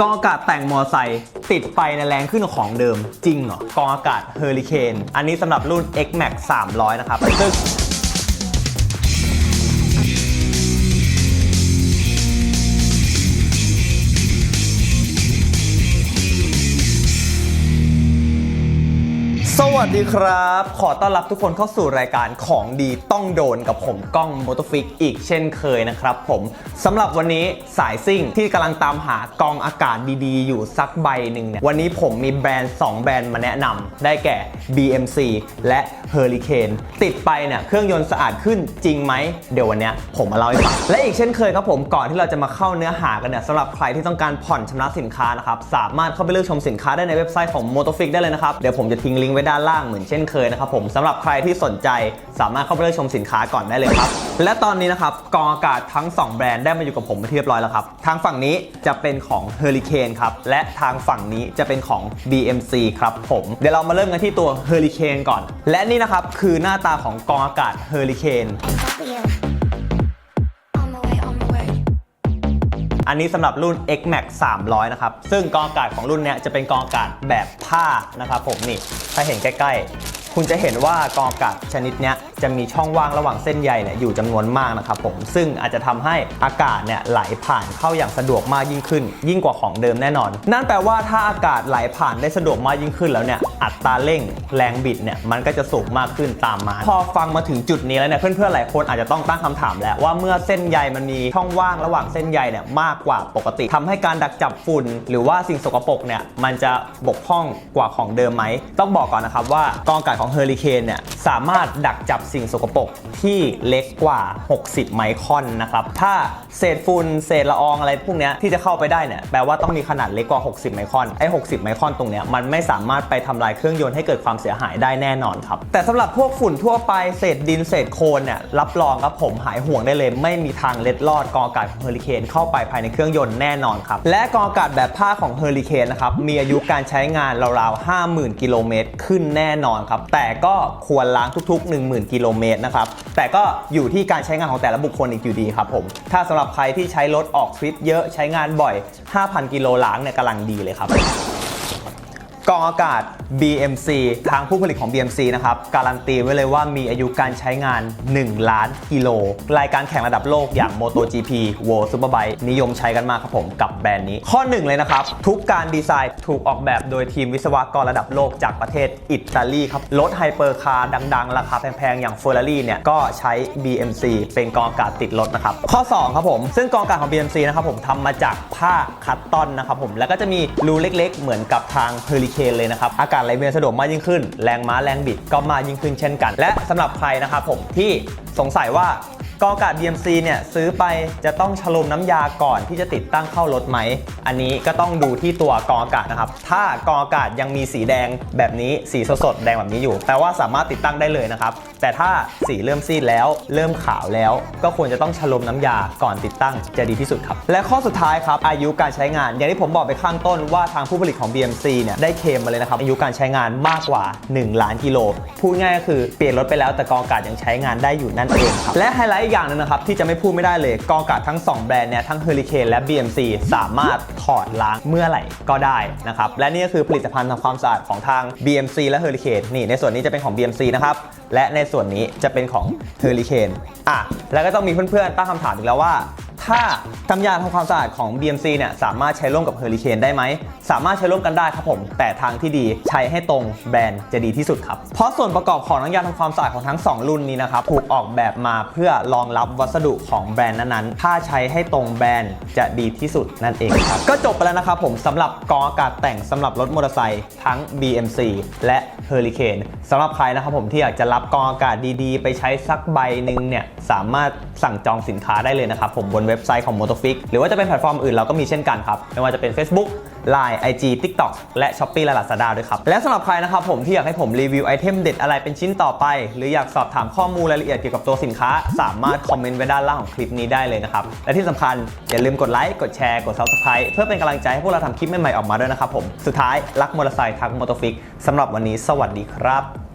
กองอากาศแต่งมอไซค์ติดไฟในแรงขึ้นของเดิมจริงเหรอกองอากาศเฮอริเคนอันนี้สำหรับรุ่น X Max 300 นะครับซึ่ง สวัสดีครับ ขอต้อนรับทุกคนเข้าสู่รายการของดีต้องโดนกับผมก้องมอเตอร์ฟิกอีกเช่นเคยนะครับผมสำหรับวันนี้สายซิ่งที่กำลังตามหากองอากาศดีๆ อยู่สักใบหนึ่งเนี่ยวันนี้ผมมีแบรนด์ 2 แบรนด์มาแนะนำได้แก่ BMC และ Hurricane ติดไปเนี่ยเครื่องยนต์สะอาดขึ้นจริงไหมเดี๋ยววันนี้ผมมาเล่าให้ฟังและอีกเช่นเคยครับผมก่อนที่เราจะมาเข้าเนื้อหากันเนี่ยสำหรับใครที่ต้องการผ่อนชำระสินค้านะครับสามารถเข้าไปเลือกชมสินค้าได้ในเว็บไซต์ของ Motofix ได้เลยนะครับเดี๋ยวผมจะทิ้งลิงก์ไว้ด้านล่างเหมือนเช่นเคยนะครับผมสำหรับใครที่สนใจสามารถเข้าไปเลือกชมสินค้าก่อนได้เลยครับและตอนนี้นะครับกองอากาศทั้ง 2 แบรนด์ได้มาอยู่กับผมเป็นที่เรียบร้อยแล้วครับทางฝั่งนี้จะเป็นของ Hurricane ครับและทางฝั่งนี้จะเป็นของ BMC ครับผมเดี๋ยวเรามาเริ่มกันที่ตัว Hurricane ก่อน และนี่นะครับ คือหน้าตาของกองอากาศเฮอริเคน อันนี้สำหรับรุ่น X Max 300 นะครับ ซึ่งกองอากาศของรุ่นเนี้ยจะเป็นกองอากาศแบบผ้านะครับผมนี่ ถ้าเห็นใกล้ๆ คุณจะเห็นว่ากองกาศชนิดนี้จะมีช่องว่างระหว่างเส้นใยเนี่ยอยู่จำนวนมากนะครับผมซึ่งอาจจะทำให้อากาศเนี่ยไหลผ่านเข้าอย่างสะดวกมากยิ่งขึ้น ยิ่งกว่าของเดิมแน่นอน นั่นแปลว่าถ้าอากาศไหลผ่านได้สะดวกมากยิ่งขึ้นแล้วเนี่ยอัตราเร่งแรงบิดเนี่ยมันก็จะสูงมากขึ้นตามมา พอฟังมาถึงจุดนี้แล้วเนี่ยเพื่อนๆหลายคนอาจจะต้องตั้งคำถามแล้วว่าเมื่อเส้นใยมันมีช่องว่างระหว่างเส้นใยเนี่ยมากกว่าปกติทำให้การดักจับฝุ่น หรือว่าสิ่งสกปรกเนี่ยมันจะบกพร่องกว่าของเดิมไหมต้องบอกก่อนนะครับว่ากองกาศของเฮอริเคนเนี่ยสามารถดักจับสิ่งสกปรกที่เล็กกว่า 60 ไมครอนนะครับ ถ้าเศษฝุ่นเศษละอองอะไรพวกนี้ที่จะเข้าไปได้เนี่ยแปลว่าต้องมีขนาดเล็กกว่า 60 ไมครอนไอ้ 60 ไมครอนตรงเนี้ยมันไม่สามารถไปทำลายเครื่องยนต์ให้เกิดความเสียหายได้แน่นอนครับ แต่สำหรับพวกฝุ่นทั่วไปเศษดินเศษโคลนเนี่ยรับรองครับผมหายห่วงได้เลย ไม่มีทางเล็ดลอดกองอากาศของเฮอริเคนเข้าไปภายในเครื่องยนต์แน่นอนครับและกองอากาศแบบผ้าของเฮอริเคนนะครับมีอายุการใช้งานราวๆ50,000 กิโลเมตรขึ้นแน่นอนครับแต่ก็ควรล้างทุก ๆ 10,000 กิโลเมตรนะครับ แต่ก็อยู่ที่การใช้งานของแต่ละบุคคลอีกอยู่ดีครับผม ถ้าสำหรับใครที่ใช้รถออกทริปเยอะใช้งานบ่อย 5,000 กิโลล้างเนี่ยกำลังดีเลยครับกองอากาศ BMC ทางผู้ผลิตของ BMC นะครับ การันตีไว้เลยว่ามีอายุการใช้งาน 1 ล้านกิโล รายการแข่งระดับโลกอย่าง MotoGP World Superbike นิยมใช้กันมากครับผมกับแบรนด์นี้ ข้อ 1 เลยนะครับ ทุกการดีไซน์ถูกออกแบบโดยทีมวิศวกรระดับโลกจากประเทศอิตาลีครับ รถไฮเปอร์คาร์ดังๆ ราคาแพงๆ อย่าง Ferrari เนี่ย ก็ใช้ BMC เป็นกองอากาศติดรถนะครับ ข้อ 2 ครับผม ซึ่งกองอากาศของ BMC นะครับผมทำมาจากผ้าคัตตอนนะครับผมแล้วก็จะมีรูเล็ก ๆ เหมือนกับทาง Hurricane เลยนะครับอากาศไหลเวียนสะดวกมากยิ่งขึ้น แรงม้าแรงบิดก็มากยิ่งขึ้นเช่นกัน และสำหรับใครนะครับผมที่สงสัยว่า กองอากาศ BMC เนี่ยซื้อไปจะต้องฉลมน้ำยาก่อนที่จะติดตั้งเข้ารถไหม อันนี้ก็ต้องดูที่ตัวกองอากาศนะครับ ถ้ากองอากาศยังมีสีแดงแบบนี้สีสดๆแดงแบบนี้อยู่แปลว่าสามารถติดตั้งได้เลยนะครับ แต่ถ้าสีเริ่มซีดแล้ว เริ่มขาวแล้ว ก็ควรจะต้องฉลมน้ำยาก่อนติดตั้งจะดีที่สุดครับ และข้อสุดท้ายครับอายุการใช้งาน อย่างที่ผมบอกไปข้างต้นว่าทางผู้ผลิตของ BMC เนี่ยได้เคลมมาเลยนะครับอายุการใช้งานมากกว่า 1 ล้านกิโลพูดง่ายก็คือเปลี่ยนรถไปแล้วแต่กองอากาศยังใช้งานได้อยู่นั่นเองครับและไฮไลท์อย่างหนึงนะครับที่จะไม่พูดไม่ได้เลยกองกาดทั้ง 2 แบรนด์เนี่ยทั้ง Hurricane และ BMC สามารถถอดล้างเมื่อไหร่ก็ได้นะครับและนี่ก็คือผลิตภัณฑ์ทำความสะอาดของทาง BMC และ Hurricane นี่ในส่วนนี้จะเป็นของ BMC นะครับและในส่วนนี้จะเป็นของ Hurricane อะแล้วก็ต้องมีเพื่อนๆตั้งคำถามอีกแล้วว่า ถ้าน้ำยาทำความสะอาดของ BMC เนี่ยสามารถใช้ร่วมกับ Hurricane ได้ไหม สามารถใช้ร่วมกันได้ครับผม แต่ทางที่ดีใช้ให้ตรงแบรนด์จะดีที่สุดครับ เพราะส่วนประกอบของน้ำยาทำความสะอาดของทั้ง 2 รุ่นนี้นะครับถูกออกแบบมาเพื่อรองรับวัสดุของแบรนด์นั้นๆ ถ้าใช้ให้ตรงแบรนด์จะดีที่สุดนั่นเองครับ ก็จบไปแล้วนะครับผมสำหรับกองอากาศแต่งสำหรับรถมอเตอร์ไซค์ทั้ง BMC และ Hurricane สำหรับใครนะครับผมที่อยากจะรับกองอากาศดีๆ ไปใช้สักใบหนึ่งเนี่ยสามารถสั่งจองสินค้าได้เลยนะครับผมบนเว็บไซต์ของ Motofix หรือว่าจะเป็นแพลตฟอร์มอื่นเราก็มีเช่นกันครับ ไม่ว่าจะเป็น Facebook Line IG TikTok และ Shopee และ Lazada ด้วยครับ และสำหรับใครนะครับผมที่อยากให้ผมรีวิวไอเทมเด็ดอะไรเป็นชิ้นต่อไป หรืออยากสอบถามข้อมูลรายละเอียดเกี่ยวกับตัวสินค้า สามารถคอมเมนต์ไว้ด้านล่างของคลิปนี้ได้เลยนะครับ และที่สำคัญอย่าลืมกดไลค์กดแชร์กด Subscribe เพื่อเป็นกำลังใจให้พวกเราทำคลิปใหม่ๆออกมาด้วยนะครับผมสุดท้ายรักมอเตอร์ไซค์ทักมอเตอร์ฟิกสำหรับวันนี้สวัสดีครับ